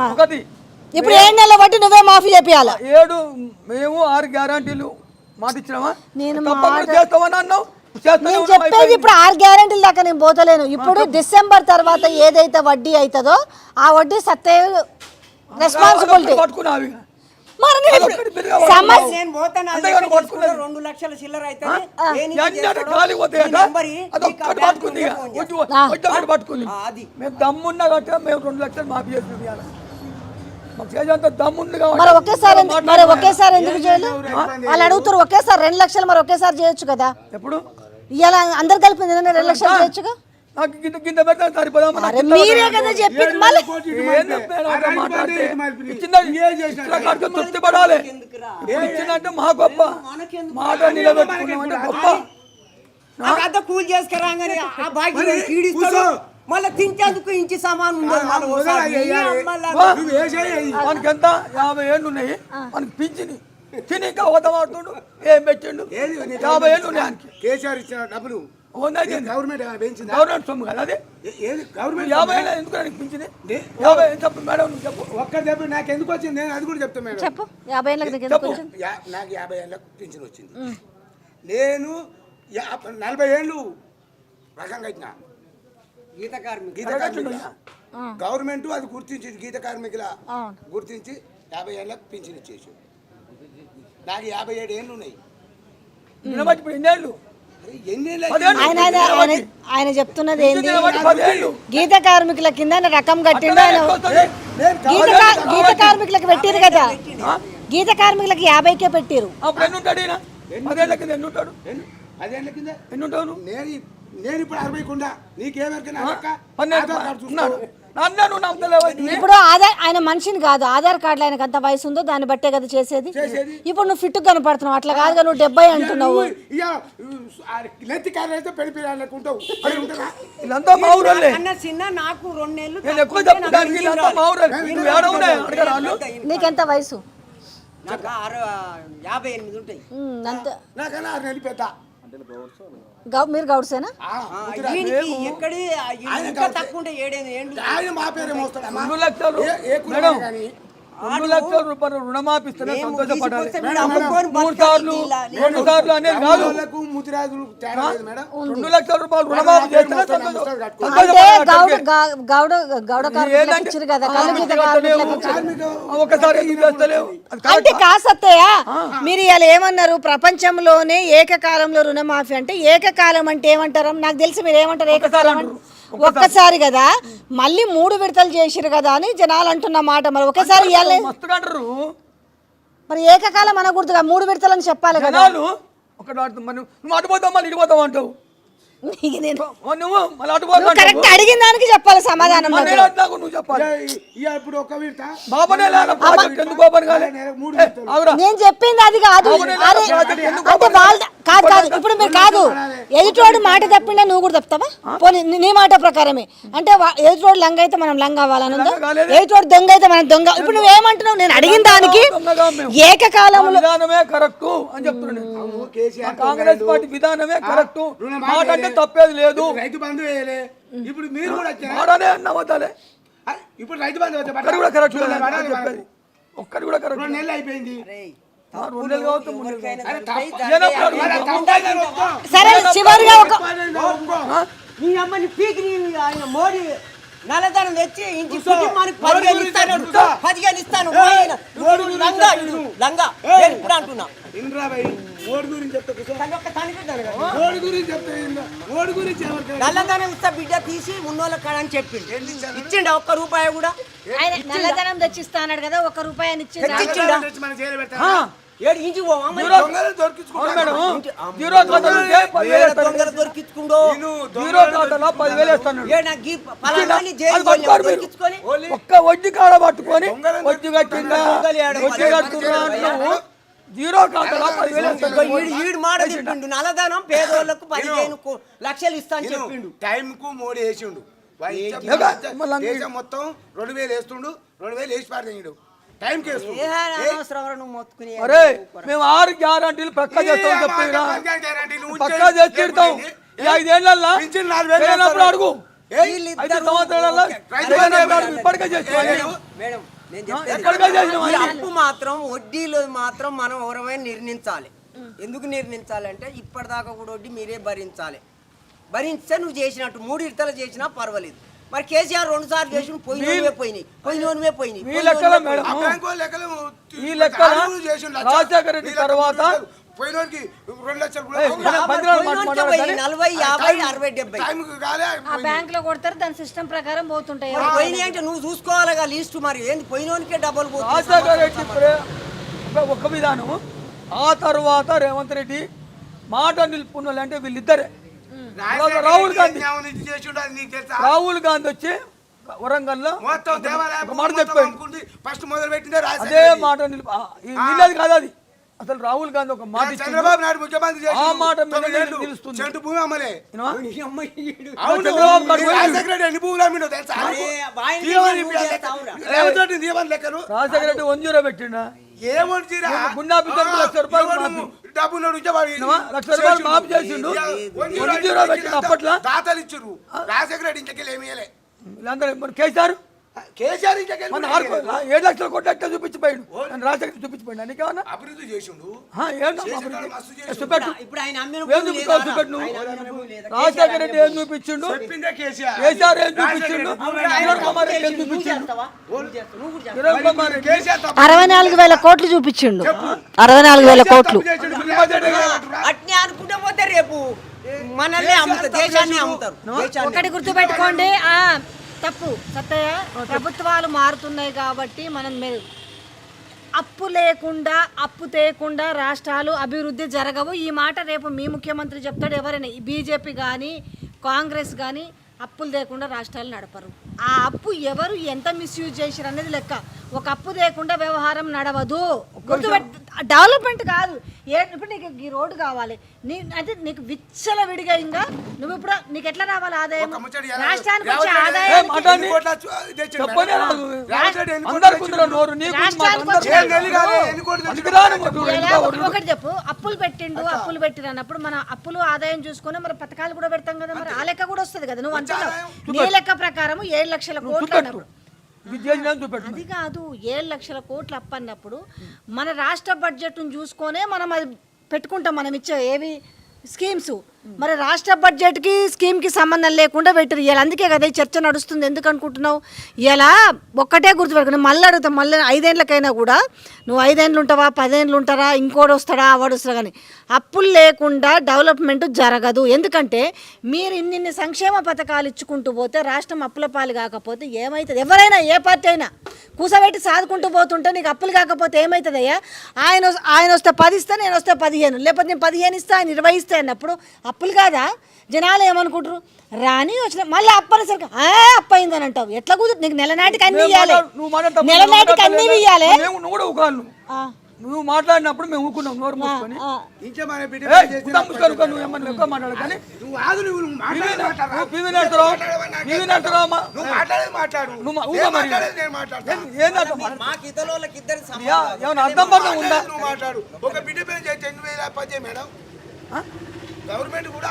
ఒకటి. ఇప్పుడు ఏడు నెలల బట్టి నువ్వే మాఫీ చేపియాలా ఏడు మేము ఆరు గ్యారంటీలు మాట ఇచ్చినామా నేను చేస్తామని అన్నావు. నేను చెప్పేది. ఇప్పుడు ఆరు గ్యారెంటీల దాకా నేను పోతలేను. ఇప్పుడు డిసెంబర్ తర్వాత ఏదైతే వడ్డీ అవుతుందో ఆ వడ్డీ సత్తే రెస్పాన్సిబిలిటీ పట్టుకున్నావు. మేము దమ్మున్నా కట్ట మేము రెండు లక్షలు మాఫీ. మాకు చేసేంత దమ్ముంది మరి ఒకేసారి ఎందుకు- మరి. ఒకేసారి ఎందుకు చేయలేదు? వాళ్ళు అడుగుతారు ఒకేసారి రెండు లక్షలు మరి ఒకేసారి చేయొచ్చు కదా. ఎప్పుడు? ఇవాళ అందరు కలిపి నిన్న రెండు లక్షలు చేయొచ్చుగా? నాకు గింత గింత పెడతా సరిపోదా మరి అరే నాకు గింత మీరే పెడతా. కదా చెప్పింది మళ్ళీ ఏం చెప్పాను అట్లా మాట్లాడితే? ఇచ్చింది? ఇచ్చిన కాడికి తృప్తి పడాలి. ఇప్పుడు ఇచ్చిందంటే మా గొప్ప మాట నిలబెట్టుకున్నామంటే గొప్ప. కూలి చేసుకురాగానే ఆ బాకీ ఈడిస్తాడు. మళ్ళీ తించేందుకు ఇంచి సామాన్ అమ్మలా- మనకి ఎంత? యాభై ఏళ్ళు ఉన్నాయి. మనకి పింఛని. తిని ఇంకా వదమాడుతుండు ఏం పెట్టిండు? యాభై ఏళ్ళు ఉన్నాయి ఆయనకి. కేసీఆర్ ఇచ్చిన డబ్బులు గవర్నమెంట్ గవర్నమెంట్ సొమ్ము కదా అది? గవర్నమెంట్ యాభై ఏళ్ళు ఎందుకు పింఛని? యాభై ఏళ్ళు చెప్పు మేడం నువ్వు చెప్పు. ఒక్క దెబ్బ నాకు ఎందుకు వచ్చింది? నేను అది కూడా చెప్తా మేడం. చెప్పు. యాభై ఏళ్ళకి నీకు యాభై ఏళ్ళకు పింఛన్ వచ్చింది. నేను నలభై ఏళ్ళు రకంగా ఇచ్చిన. గీత కార్మికులు. గీత కార్మికుల? గవర్నమెంట్ అది గుర్తించింది గీత కార్మికుల. గుర్తించి యాభై ఏళ్ళకు పింఛన్ ఇచ్చేసి. నాకు యాభై ఏడు ఏళ్ళు ఉన్నాయి. ఇప్పుడు ఎన్ని ఏళ్ళు ఆయన చెప్తున్నది ఏంది? పదేళ్ళు. గీత కార్మికుల కింద రకం కట్టిండు ఆయన. గీత కార్మికులకు పెట్టిరు కదా? గీత కార్మికులకు యాభైకే పెట్టిరు. నేను నేను ఇప్పుడు అరవై కుండా నీకేమెరకనా అక్క పన్నెండు ఆధార్ కార్డు ఉన్నాడు చూసుకో. నన్ను నువ్వు నమ్మలేవు ఇప్పుడు ఆధార్ ఆయన మనిషిని కాదు. ఆధార్ కార్డులో ఆయనకు అంత వయసు ఉందో దాన్ని బట్టే కదా చేసేది. ఇప్పుడు నువ్వు ఫిట్ కనపడుతున్నావు. అట్లా కాదుగా నువ్వు డెబ్బై అంటున్నావు. నీకెంత వయసు? నాకు ఆరు యాభై ఎనిమిది ఉంటాయి. ఆరు నెలలు పెద్ద. మీరు గౌడ్సేనా? ఎక్కడి తక్కువ ఉంటే ఏడేది ఏండు ఆయన మా పేరే రెండు లక్షలు రూపాయలు రుణమాపిస్తేనే సంతోషపడాలి. మూడు సార్లు ఇలా. రెండు సార్లు అనేది కాదు. రెండు లక్షల రూపాయలు రుణమాఫీ చేస్తేనే అంటే ఒకసారి కాసత్తయ్య మీరు ఇవాళ ఏమన్నారు? ప్రపంచంలోనే ఏకకాలంలో రుణమాఫీ అంటే ఏకకాలం అంటే ఏమంటారు? నాకు తెలిసి మీరు ఏమంటారు? ఏకకాలం అంటే ఒక్కసారి. కదా మళ్ళీ మూడు విడతలు చేసిరు కదా అని జనాలు అంటున్న మాట మరి ఒకసారి మరి ఏకకాలం అనకూడదుగా మూడు విడతలని చెప్పాలి కదా. నువ్వు అటు పోతావు మళ్ళీ ఇటు పోతావు అంటావు? నీకు నేను ఓ నువ్వు మళ్ళీ అటు పోతావు కరెక్ట్ అడిగిన దానికి చెప్పాలి సమాధానం నేను అట్లాగు నువ్వు చెప్పాలి. ఇక ఇప్పుడు ఒక విడత బాబనే లేదా ప్రాజెక్ట్ ఎందుకు ఓపెన్ కాలే మూడు ఏ, ఆగురా. నేను చెప్పింది అది కాదు. అవునే లేదా? అరే ప్రాజెక్ట్ ఎందుకు అంటే వాళ్ళ కాదు కాదు. ఇప్పుడు మీరు కాదు. ఎదుటోడు మాట తప్పిండా నువ్వు కూడా తప్పుతావా? పోనీ నీ- నీ మాట ప్రకారమే. అంటే వా- ఎదుటోడు లంగ అయితే మనం లంగ అవ్వాలని ఉందా? లంగ కాలేదు. ఎదుటోడు దొంగ అయితే మనం దొంగ ఇప్పుడు నువ్వేమంటున్నావు నేను అడిగిన దానికి దొంగగా మేము. ఏకకాలంలో విధానమే కరెక్ట్ అని చెప్తున్నాను నేను. కేసీఆర్ ఆ కాంగ్రెస్ పార్టీ విధానమే కరెక్ట్. మాట అంటే. తప్పేది లేదు. రైతు బంధు వేయలే. ఇప్పుడు మీరు కూడా ఆ, ఇప్పుడు రైతు బంధు ఒక్కరు కూడా కరెక్ట్ చెప్పేది. ఒక్కరు కూడా కరెక్ట్ రెండు నెలలు అయిపోయింది. సరే చివరిగా ఒక నీ అమ్మని పీకి ఆయన మోడీ నల్లధనం తెచ్చి ఇంటి పదిహేను ఇస్తాను. పదిహేను ఇస్తాను. లంగా లంగా. నేను ఇప్పుడు అంటున్నా. ఓడి గురించి చెప్తా ఒక్క నల్లధనం ఇస్తా బిడ్డ తీసి ఉన్నోళ్ళ కాడని చెప్పిండు. ఇచ్చిండ ఒక్క రూపాయి కూడా? ఆయన నల్లధనం తెచ్చిస్తా అన్నాడు కదా ఒక రూపాయి ఇచ్చిండు? ఏడు దొరికించుకుండో? పదివేలు వేస్తాను ఒక్క వడ్డీ కాడ పట్టుకొని వడ్డీ కట్టిందా? వడ్డీ జీరో ఖాతాలో పదివేలు ఈడు మాట చెప్పిండు నల్లధనం పేదోళ్ళకు పదిహేను లక్షలు ఇస్తా అని చెప్పిండు. టైం కు మోడీ వేసిండు. మొత్తం రెండు వేలు వేస్తుండు. రెండు వేలు వేసి పారేయండు టైం కి వేస్తుండు. ఏ ఏ, అనవసరం రా నువ్వు మొత్తుకుని అరే మేము ఆరు గ్యారంటీలు పక్కా చేస్తాం చెప్పిరా పక్కా చేసి వేలు చేయనప్పుడు వేస్తారు. అడుగు. ఐదు సంవత్సరాలలో ఇప్పటికే అప్పు మాత్రం వడ్డీలు మాత్రం మనం ఎవరమైనా నిర్ణయించాలి. ఎందుకు నిర్ణయించాలంటే ఇప్పటిదాకా కూడా వడ్డీ మీరే భరించాలి. భరిస్తే నువ్వు చేసినట్టు మూడు ఇడతలు చేసినా పర్వాలేదు. మరి కేసీఆర్ రెండు సార్లు చేసి పోయినవే పోయినాయి. పోయినవే పోయినాయి. మీ లెక్కలో మేడం. ఈ లెక్కల రాజశేఖర రెడ్డి తర్వాత నలభై యాభై అరవై డెబ్బై. ఆ బ్యాంక్లో కొడతారు దాని సిస్టమ్ ప్రకారం పోతుంటాయి. పోయినాయి అంటే నువ్వు చూసుకోవాలిగా లీస్ట్ మరి. ఏంది పోయినోనికే డబ్బులు రాజశేఖర రెడ్డి ఒక- విధానం. ఆ తర్వాత రేవంత్ రెడ్డి మాట నిలుపుకున్న వాళ్ళు అంటే వీళ్ళిద్దరే. రాహుల్ గాంధీ. రాహుల్ గాంధీ వచ్చి వరంగల్లో మాట చెప్పాడు. ఫస్ట్ మొదలు పెట్టిందే అదే మాట వీళ్ళది కాదు అది. అసలు రాహుల్ గాంధీ ఒక మాట చంద్రబాబు నాయుడు ముఖ్యమంత్రి చేసి ఆ మాట నిలుస్తుంది. చెంటు భూమి అమ్మలే. రాజశేఖర రెడ్డి వన్ జీరో పెట్టిండా? తీరా? గుండాబి తరపు లక్ష రూపాయలు ఎవడు మాఫీ. డబ్బు ఉన్నాడు ఉంటే వాడు వినవా? లక్ష రూపాయలు మాఫీ చేసిండు. అప్పట్లో. దాతలు ఇచ్చారు రాజశేఖర రెడ్డి ఇంకెళ్ళి ఏమి కేసీఆర్ కేసీఆర్ ఏడు లక్షల కోట్లు ఎట్లా చూపించిపోయాడు? రాజశేఖర చూపించిపోయాడు? నీకేమన్నా అభివృద్ధి చేసిండు. ఆ, ఏంటమ్మా చేసిన అభివృద్ధి? చేసిండు. చూపెట్టు? రాజశేఖర రెడ్డి ఏం చూపించిండు? చెప్పిందే కేసీఆర్. ఏం చూపించిండు? కుమార్ ఏం చూపించిండు? అరవై నాలుగు వేల కోట్లు చూపించిండు. అరవై నాలుగు వేల కోట్లు? అట్నే అనుకుంటే పోతే రేపు. మనల్ని అమ్ముతారు దేశాన్ని అమ్ముతారు. ఒకటి గుర్తుపెట్టుకోండి. ఆ తప్పు. సత్తయ్య ప్రభుత్వాలు మారుతున్నాయి కాబట్టి మనం అప్పు లేకుండా అప్పు తేకుండా రాష్ట్రాలు అభివృద్ధి జరగవు. ఈ మాట రేపు మీ ముఖ్యమంత్రి చెప్తాడు. ఎవరైనా బీజేపీ కానీ కాంగ్రెస్ కానీ అప్పులు లేకుండా రాష్ట్రాలు నడపరు. ఆ అప్పు ఎవరు ఎంత మిస్యూజ్ చేశారు అనేది లెక్క. ఒక అప్పు లేకుండా వ్యవహారం నడవదు. డెవలప్మెంట్ కాదు. ఏ ఇప్పుడు నీకు ఈ రోడ్డు కావాలి. నీ అంటే నీకు విచ్చల విడిగా ఇంకా నువ్వు ఇప్పుడు నీకు ఎట్లా రావాలి ఆదాయం? రాష్ట్రానికి వచ్చే ఆదాయం ఒకటి- చెప్పు. అప్పులు పెట్టిండు అప్పులు పెట్టిరు అన్నప్పుడు మన అప్పులు ఆదాయం చూసుకొని మరి పథకాలు కూడా పెడతాం కదా మరి. ఆ లెక్క కూడా వస్తుంది కదా. నువ్వు అంటున్నావు. నీ లెక్క ప్రకారం ఏడు లక్షల కోట్లు అన్నప్పుడు. అది కాదు ఏడు లక్షల కోట్లు అప్పన్నప్పుడు మన రాష్ట్ర బడ్జెట్ను చూసుకొనే మనం అది పెట్టుకుంటాం మనం ఇచ్చే ఏవి స్కీమ్స్. మరి రాష్ట్ర బడ్జెట్కి స్కీమ్కి సంబంధం లేకుండా పెట్టరు. ఇలా అందుకే కదా ఈ చర్చ నడుస్తుంది. ఎందుకు అనుకుంటున్నావు? ఇలా ఒక్కటే గుర్తుపెట్టుకుని మళ్ళీ అడుగుతాం మళ్ళీ ఐదేళ్ళకైనా కూడా నువ్వు ఐదేళ్ళు ఉంటావా పదేళ్ళు ఉంటారా ఇంకోటి వస్తాడా వాడు వస్తాడా కానీ అప్పులు లేకుండా డెవలప్మెంట్ జరగదు. ఎందుకంటే మీరు ఇన్నిన్ని సంక్షేమ పథకాలు ఇచ్చుకుంటూ పోతే రాష్ట్రం అప్పుల పాలు కాకపోతే ఏమవుతుంది ఎవరైనా ఏ పార్టీ అయినా కూసబెట్టి సాదుకుంటూ పోతుంటే నీకు అప్పులు కాకపోతే ఏమవుతుందయ్యా ఆయన ఆయన వస్తే పది ఇస్తా నేను వస్తే పదిహేను. లేకపోతే నేను పదిహేను ఇస్తా ఆయన ఇరవై అన్నప్పుడు అప్పులు కాదా? జనాలు ఏమనుకుంటారు రాని వచ్చిన మళ్ళీ అప్పనేసరికి ఆ అప్పయిందని అంటావు. ఎట్లా కుదురు నీకు నెలనాటికి అన్ని ఇవ్వాలి అన్ని నువ్వు ఇవ్వాలి నువ్వు మాట్లాడినప్పుడు మేము ఊకున్నాం నోరు మూసుకొని. అర్థం పర్థం ఉందా? ఒక బిడ్డ పేరు చేస్తే మేడం. గవర్నమెంట్ కూడా